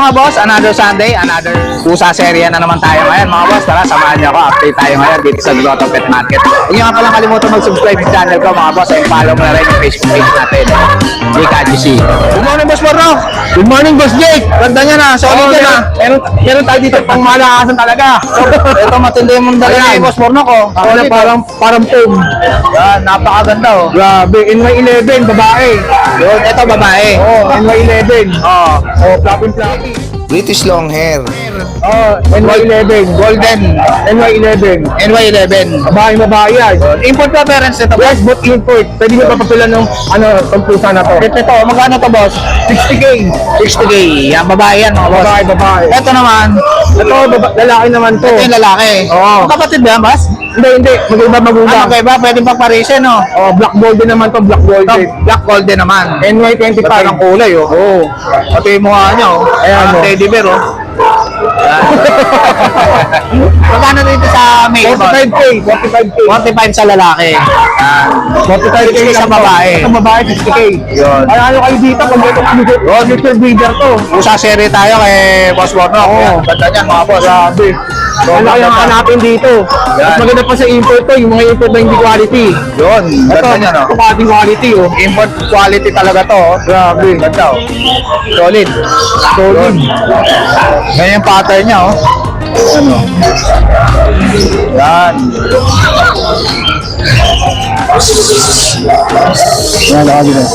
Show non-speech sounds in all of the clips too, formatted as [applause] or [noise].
mga boss? Another Sunday, another pusa serye na naman tayo ngayon mga boss. Tara, samahan niyo ako. Update tayo ngayon dito sa Grotto Pet Market. Huwag niyo nga palang kalimutan mag-subscribe sa channel ko mga boss. And follow mo na rin yung Facebook page natin. JKGC. Good morning, Boss Morno. Good morning, Boss Jake. Ganda niya na. Solid Oo, yan na. meron, meron tayo dito pang malakasan talaga. Ito matindi yung dala ni Boss Morno ko. Wala, parang, parang foam. Yan, napakaganda oh. Grabe, NY11, babae. Yun, ito babae. Oh, NY11. Oh, Oh, floppy floppy. British long hair. Oh, NY11. golden. NY11. NY11. Babae, babae yan. Import pa parents nito. Yes, but import. Pwede nyo papapilan ng, ano, pampusa na to. Ito, ito, magkano to boss? 60K. 60k. Yan, babae yan mga boss. Babae, babae. Ito naman, Ito, baba, lalaki naman to. ito yung lalaki. Oo. Kapatid ba yan, boss? Hindi, hindi. Mag-iba Ano magulang. kayo ba? Pwede pa parisin, no? Oh, black golden naman to, black golden. black golden naman. NY25. Ganda ng kulay, oh. Oo. Pati yung mukha niya, oh. Ayan, oh. teddy bear, oh. Magkano dito sa male, boss? 45K, 45K. 45 sa lalaki. Yan. 45K 60K sa babae. Sa babae, 60K. Yun. Ay, ano kayo dito pag ito future, future breeder to. Usa serie tayo kay Boss Borno. Oo. Ganda niyan, mga boss. Grabe. Ano kayo ang hanapin dito? Mas maganda pa sa import to, yung mga import na hindi quality. Yun, ganda niyan, oh. ito quality quality oh. Import quality talaga to, oh. Grabe. Ganda, oh. Solid. Solid. Ganyan yung pattern niya, oh. Ano? Yan. Yan, ako dito.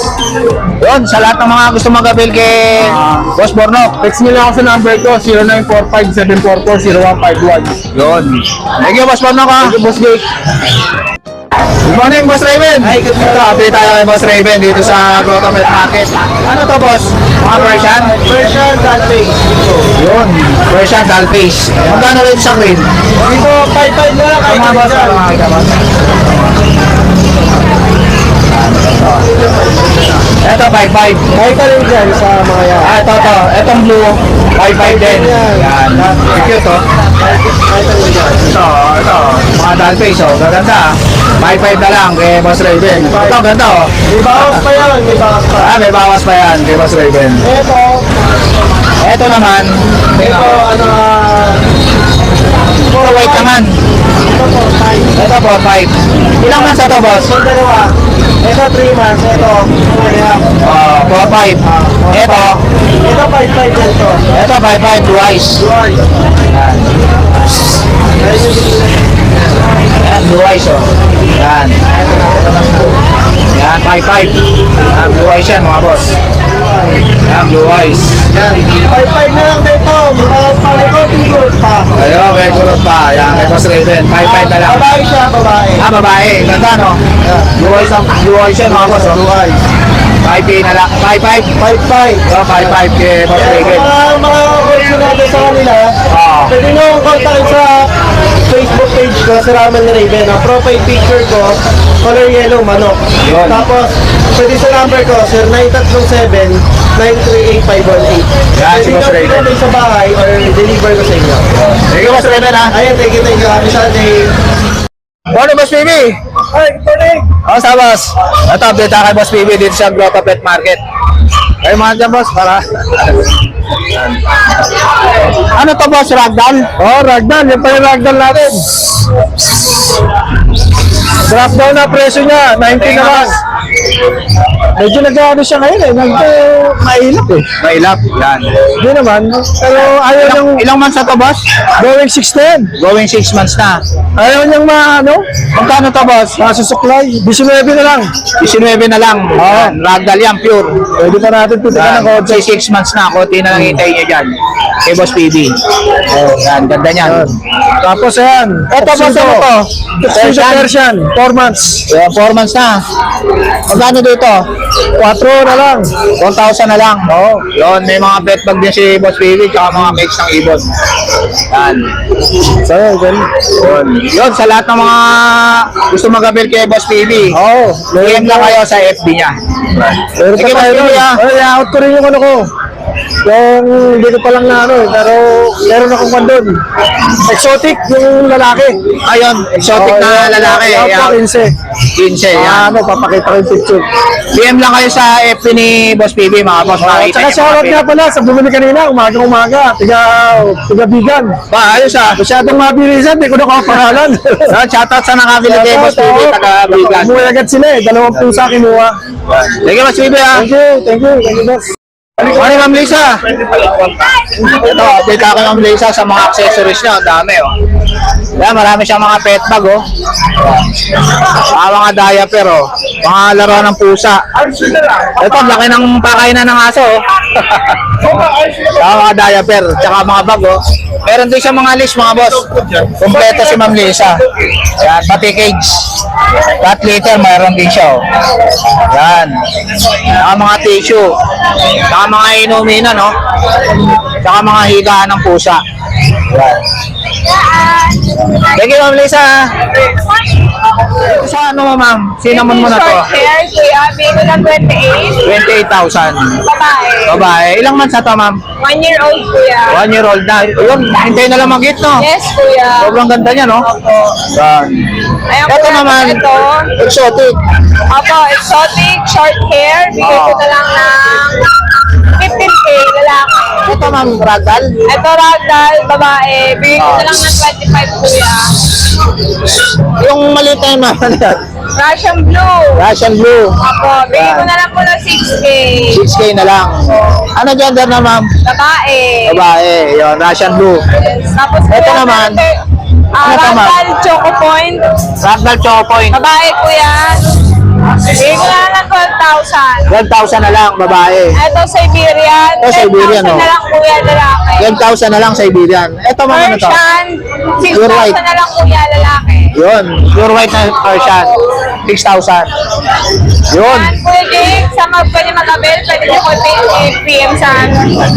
Yun, sa lahat ng mga gusto mag-avail kay Boss Borno. Text nyo lang ako sa number ko, 0945-744-0151. Yun. Thank you, Boss Borno ka. Thank you, Boss Jake. Good morning, Boss Raven. Ay, good morning. Ito, update tayo kay Boss Raven dito sa Grotto Pet Market. Ano to, Boss? Mga Persian? Version, that face. Yun. Persian doll face. Magkano rin sa green? Dito, 5-5 na lang Ito mga boss, para makakita boss. Ito, 5-5. Kahit ka rin dyan sa mga yan. Ah, ito, ito. Itong blue, 5-5 din. Yan. Cute, oh. Kahit. Ito, ito. Mga doll face, oh. Gaganda. 5-5 na lang kay Boss Raven. Ito, ganda, oh. May bawas pa yan, may bawas pa. Ah, may bawas pa yan kay Boss Raven. Ito, Ito naman, ito, ano, ito white naman. ito po, 5. Ito po, 5. Ilang months ito, boss? Ito dalawa. Ito 3 months. Ito 2 and a half. Oh, 4-5. Ito, Ito 5-5 yan to. ito 5-5 blue eyes. Right. Yan. Yan, blue eyes, oh. Yan. Yan, 5-5. Yan, blue eyes yan, mga boss. Yan, blue eyes. Yan. 5-5 na lang dito. Mga pangikoting group pa. Ayun, may kulot pa. Yan, may boss Raven. 5-5 na lang. Babae siya, babae. Ah, babae. Ganda, no? Blue eyes, ang blue eyes yan, mga boss. oh. Blue eyes. 5K na lang. 5-5. 5-5. Oh, 5-5 kay boss Yan, Raven. mga mga question natin sa kanila. Ah. Pwede nyo kontakin sa page ko, sa Ramen Raven. Ang profile picture ko, color yellow, manok. Yun. Tapos, pwede sa number ko, 0937-938-518. Yan, si Pwede Boss Raven. pinapay sa bahay or deliver ko sa inyo. Thank you, boss Raven, ha? Ayan, thank you, thank you. Happy Sunday. Morning, boss PB. Ay, good morning. Oh, sa boss. Ito, update tayo kay boss PB dito sa Grotto Pet Market. Kayo mga dyan, boss, para... ano to, boss? Ragdoll? Oh, ragdoll. Yan pa yung ragdoll natin. Drop down na presyo niya. 90 na lang. Medyo nag-ano siya ngayon eh. Nag-mailap eh. Mailap. Yan. Hindi naman. Pero ayaw Ilang, niyang ilang months na to, boss? going 610. Going 6 months na. Ayaw niyang ma, ano, Magkano to, boss? masusuklay. 19 na lang. 19 na lang. Yan. Ragdoll yan, pure. Pwede pa natin tutikan ng Yan. konti. 6 months na. Kunti na lang hintayin nyo dyan. Kay boss PB. Yan, ganda niyan. Yan. Tapos ayan. Ito, boss, ano to? Persian? Persian. 4 months. Yan, 4 months na. Magkano dito? 4 na lang. 1,000 na lang. Oo. Yun, may mga pet bag din si Boss Baby tsaka mga mix ng ibon. Yan. So, yun. Yun. Yun, sa lahat ng mga gusto mag-avail kay Boss Baby, Oo. PM lang kayo sa FB niya. Meron Sige, pa tayo Boss nun. Billy, ah. Ay, out ko rin yung ano ko. Yung hindi ko pa lang na ano eh, pero meron akong kwan doon. Exotic yung lalaki. Ayun, exotic na Oh, lalaki. Yung Yan. 15. 15, yan. Ah, ano, papakita ko yung picture. PM lang kayo sa FB ni Boss PB, mga boss. Ah, Makikita tsaka niyo shoutout nga pala sa bumili kanina, umaga-umaga, tiga, tiga bigan. Ba, ayos ah. Masyadong mabilisan, di ko na pangalan. [laughs] So, shoutout sa nakabili kay Boss PB, taga Bigan. Umuwi agad sila eh, dalawang pusa kinuha. Sige, Boss PB ah. Thank you, thank you, thank you, boss. Morning, Ma'am Lisa. Ito, update ako Ma'am Lisa sa mga accessories niya. Ang dami, oh. Yan, marami siyang mga pet bag, oh. Mga mga diaper, oh. Mga laro ng pusa. Ito, ang laki ng pakainan ng aso, oh. [laughs] Saka mga diaper, tsaka mga bag, oh. Meron din siya mga list, mga boss. Kompleto si Ma'am Lisa. Yan, pati cage. Cat litter, mayroon din siya, oh. Yan. Saka mga tissue. Saka mga inuminan, no? Saka mga higaan ng pusa. Yan. Thank you, Ma'am Lisa. Sa ano mo, ma'am? Cinnamon mo na to? Short hair, kuya. Bigay ko ng 28. 28,000. Babae. Babae. Ilang months na to, ma'am? One year old, kuya. One year old na. Yun, hintay na lang mag-hit, no? Yes, kuya. Sobrang ganda niya, no? Opo. Yan. Ayan, Ito kuya. naman, Ito. exotic. Opo, exotic, short hair. Bigay ko na lang ng 15K, lalaki. Ito, ma'am, ragdoll. Ito, ragdoll, babae. Bigay ko na lang ng 25, kuya. Yung maliit na yun, ma'am. ano yan? Russian blue. Russian blue. Opo, bigay ko na lang po ng 6K. 6K na lang. Ano gender na, ma'am? Babae. Babae. Yun, Russian blue. Yes. Tapos, Ito kuya, naman. meron- Ah, Ano to, ma'am? ragdoll, choco point. Ragdoll Choco Point. Babae, kuya. 12,000. 12,000 na lang, babae. Ito, Siberian. Ito, Siberian, 10,000 oh. na lang, kuya, lalaki. 12,000 na lang Siberian. Ito, ma'am, ano to? Persian, Pure white. 6,000 na lang, kuya, lalaki. Yun, pure white na Persian. 6,000. Yun. Yan, Jake, sa mga pwede mag-avail, pwede niyo ko PM sa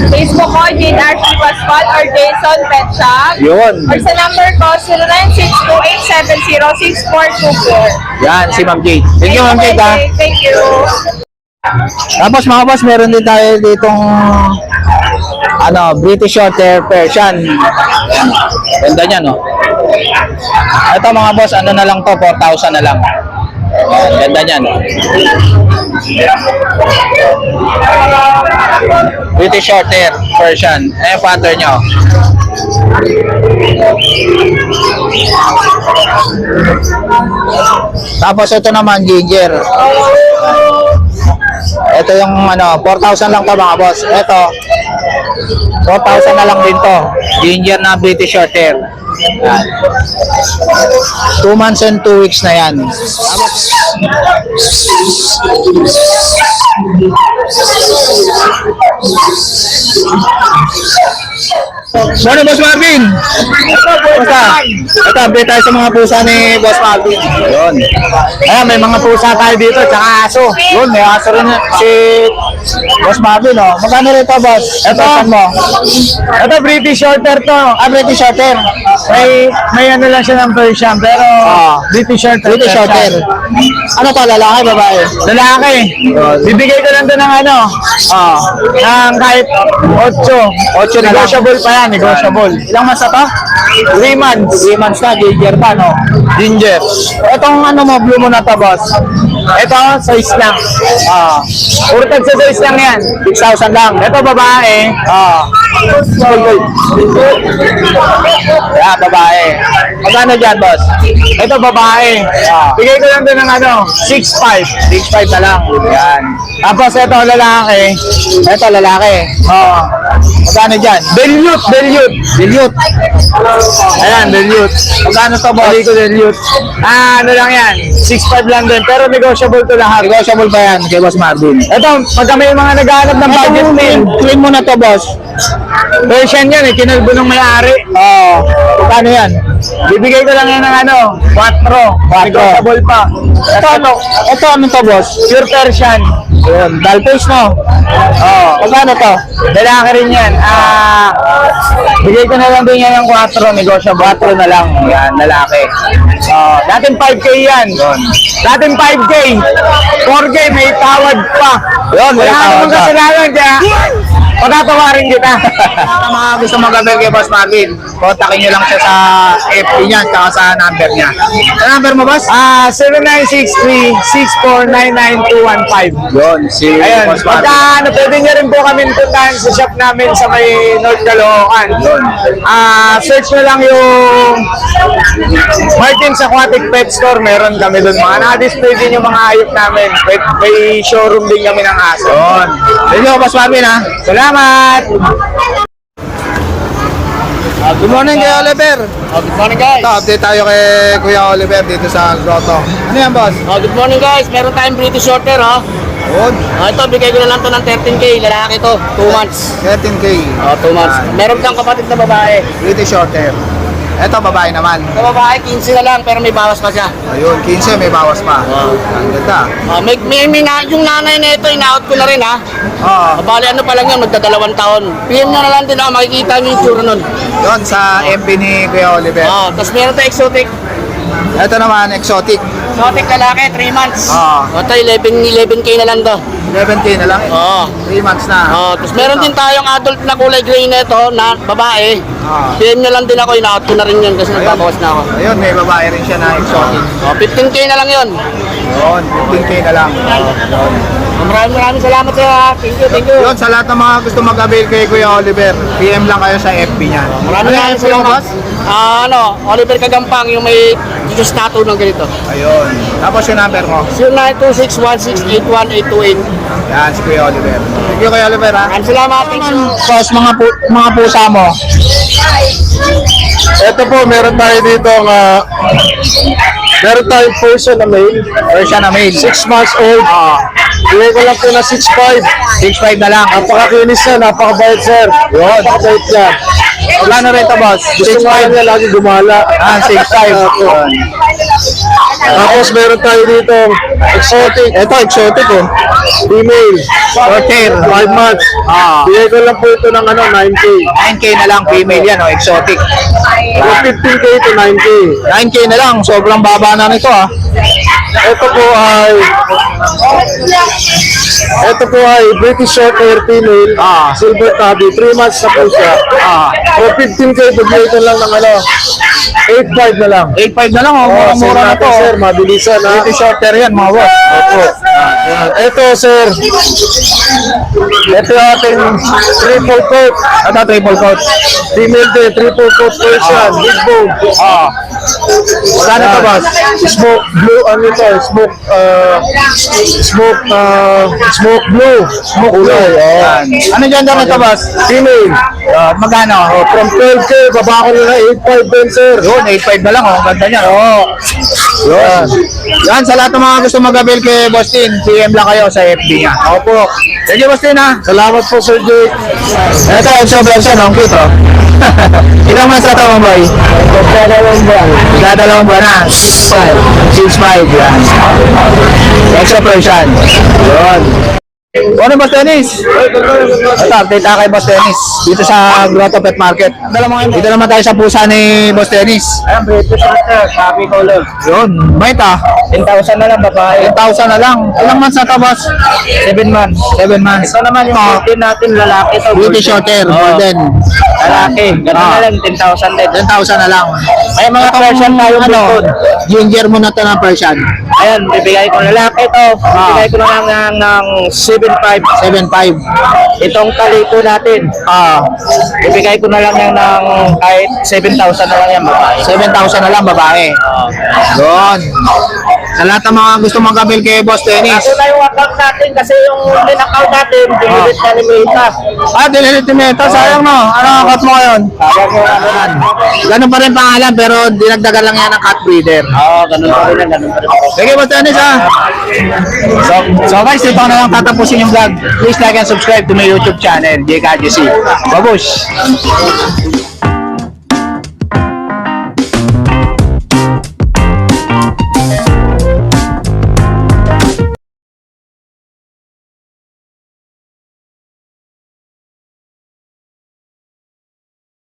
Facebook ko, Jane Archie Pascual or Jason Pet Shop. Yun. Or sa number ko, 0962-870-6424. Yan, si Ma'am Jade. Thank you, Ma'am Jade, ha. Thank you. Tapos, mga boss, meron din tayo ditong ano, British Shorthair Persian. Ganda niya, no? Ito, mga boss, ano na lang to? 4,000 na lang. Ganda niya, no? British Shorthair Persian. Eh, pattern niya, oh. Tapos ito naman ginger. Ito yung ano, 4,000 lang to mga boss. Ito, 4,000 na lang din to. Ginger na British short hair. Yan. Two months and two weeks na yan. Morning, Boss Marvin! Kumusta? Ito, update tayo sa mga pusa ni Boss Marvin. Yun. Ayan, may mga pusa tayo dito, tsaka aso. Yun, may aso rin si Boss Marvin, oh. Magkano rito, Boss? Ito, mo? Ito, British Shorter to. Ah, British Shorter. May, may ano lang siya ng Persian, pero Ah. British Shorter. British Shorter. Ano to, lalaki, babae? Lalaki. Bibigay ko lang to ng ano, Ah, ng kahit 8. 8 na lang. Negotiable pa yan, negotiable. Ilang months na to? 3 months. 3 months na, ginger pa, no? Ginger. Itong ano mo, blue mo na to, boss? Ito, size lang. Ah, Puro tag sa size lang yan. 6,000 lang. Ito, babae. Ah, yeah, babae. Magkano dyan, boss? Ito, babae. Ah. Bigay ko lang to ng ano, 6'5". 6,500 na lang. Yan. Tapos ito, lalaki. Ito, lalaki. Oo. Magkano dyan? Dilute, dilute. Dilute. Ayan, dilute. Magkano to, boss? Bali ko dilute. Ah, ano lang yan. 6'5 lang din. Pero negotiable to lahat. Negotiable ba yan kay Boss Marvin? Ito, pagka may mga naghahanap ng budget Ito, clean mo na to, boss. Persian yan eh, kinalbo ng may-ari. Oo. Magkano yan? Bibigay ko lang yan ng ano, 4. Negotiable pa. Ito, ano? Ito, ano to, boss? Pure Persian. Yun, face, no? Oo. Magkano to? Lalaki rin yan. Ah, bigay ko na lang din yan ng 4, negotiable. 4 na lang. Yan, lalaki. Oh, dating 5K yan. Dating 5K. 4K, may tawad pa. Yun, may Wala tawad pa. kasalanan kaya Pagkatawarin kita. Sa mga gusto mag-avail kay Boss Marvin, kontakin nyo lang siya sa FB niya at sa number niya. Sa number mo, Boss? Ah, 0963-6499215. Yun, si Ayun, Boss pagka Marvin. ano, pwede nyo rin po kami puntahan sa shop namin sa may North Caloocan. Ah, search nyo lang yung Martin's Aquatic Pet Store. Meron kami doon. Mga na-display din yung mga hayop namin. May, may showroom din kami ng aso. Yun. You, Boss Marvin, ha? Salamat! Ah, good morning kay Oliver. Oh, good morning guys. Ito, update tayo kay Kuya Oliver dito sa Grotto. Ano yan, Boss? Oh, good morning guys. Meron tayong British Shorter ha. Good. Oh, ito bigay ko na lang to ng 13k, lalaki to, 2 months. 13K. Oh, 2 months. Meron kang kapatid na babae. British Shorter. Ito, babae naman. Sa babae 15 na lang pero may bawas pa siya. Ayun, 15, may bawas pa. Wow. Ang ganda. Oh, may, may, may na, yung nanay na ito, ina-out ko na rin ha. Oo. Oh, bali ano pa lang yan, magdadalawang taon. PM na lang din ako, makikita nyo yung tsura nun. Yun, sa FB ni Kuya Oliver. Oh, tapos meron tayong exotic. Ito naman, exotic. Exotic lalaki, 3 months. Ah. Oh, ito 11, 11k na lang to. 11K na lang. Oh. 3 months na. Oh, tapos meron din tayong adult na kulay gray na ito, na babae. Ah. PM nyo lang din ako, ina-out ko na rin yun kasi nagbabawas na ako. Ayun, may babae rin siya na exotic. Oh, 15k na lang yun. Yun, 15K na lang. Oh, maraming maraming salamat sa Thank you, thank you. Yun, sa lahat ng mga gusto mag-avail kay Kuya Oliver, PM lang kayo sa FB niya. Maraming Ano maraming salamat. boss? Ah, ano, Oliver Kagampang, yung may Jesus tattoo ng ganito. Ayun. Tapos yung number mo. 0926168128. Yan, si Kuya Oliver. Thank you, Kuya Oliver, ha? Maraming salamat. Thank you. Boss, mga, pu- mga pusa mo. Ito po, meron tayo dito nga meron tayong person na male. Persian na male. 6 months old. Ah, Bigay ko lang po na 6'5". 6'5 na lang. Napakakinis niya, napakabait sir. Yun, napakabait niya. Plano rin ito, boss. Gusto nga 6'5. niya lagi gumala. Ah, 6'5. Opo. [laughs] Tapos meron tayo dito exotic. Ito, exotic oh. Female. Short hair. 5 months. Ah. Bigay ko lang po ito ng ano, 9K. 9K na lang, female yan, oh, exotic. From 15K to 9K. 9K na lang, sobrang baba na nito, ah. Ito po ay ito po ay British short hair female. Ah. Silver tabby. 3 months na po siya. Ah, For 15K, bigay ko lang ng ano, 8.5 na lang. 8'5 na lang, oh. Oh, Mura-mura na to. Sir, mabilisan ha. British short hair yan, mga boss. Opo. Ito, sir. Ito yung ating triple coat. Ito, triple coat. Female din, triple coat Persian. Big bone. Ah. Saan ito, boss? Smoke blue, ano ito? Smoke, uh, smoke, uh, smoke blue. Smoke kulay. Oh. Yan. Ano dyan dyan ito, boss? Female. Ah, magkano? Oh, from 12K, baba ko na 8.5 din, sir. Yun, 8'5 na lang, oh. Ganda niya, oh. Yan. Yan, sa lahat ng mga gusto mag-avail kay Bostin, PM lang kayo sa FB niya. Opo. Thank you, Bostin, ha? Salamat po, Sir Jake. Ito, yung sobrang siya, ang cute, oh. [laughs] Ilang months na ito, mga boy? Magdadalawang buwan. Dadalawang buwan na. 6'5". 6'5", yan. Extra Persian. Yun. Ano Boss Dennis? Ito, update tayo kay Boss Dennis. Dito sa Grotto Pet Market. Dito naman tayo sa pusa ni Boss Dennis. Ayan, British Shorter, copy color. Yun, bait ah. 10,000 na lang, babae. 10,000 na lang. Ilang months na ito, boss? 7 months. 7 months. Ito naman yung din natin, lalaki to. British Shorter, Oo. golden. Lalaki. Ganun Ah. na lang, 10,000 din. 10,000 na lang. May mga Persian tayong ano, bukod. ginger mo na to ng Persian. Ayan, bibigay ko lalaki to. Ah. Bibigay ko na lang ng, ng 7,500. 7,500. Itong kalito natin, Ah, bibigay ko na lang yan ng kahit 7,000 na lang yan, babae. 7,000 na lang babae. Yun. Sa lahat ng mga gusto mag-avail kay Boss Dennis. Ako na yung account natin kasi yung din-account natin, dinilit na ni Meta. Ah, dinilit mo ito. Sayang no. Ano ang cut mo ngayon? Ano Yan. Ganun pa rin pangalan pero dinagdagan lang yan ng cat breeder. Oo, ganun pa rin ganun pa rin. Sige, Boss Dennis ha. So, so guys, ito na lang tatapusin yung vlog. Please like and subscribe to my YouTube channel, JKGC. Babush!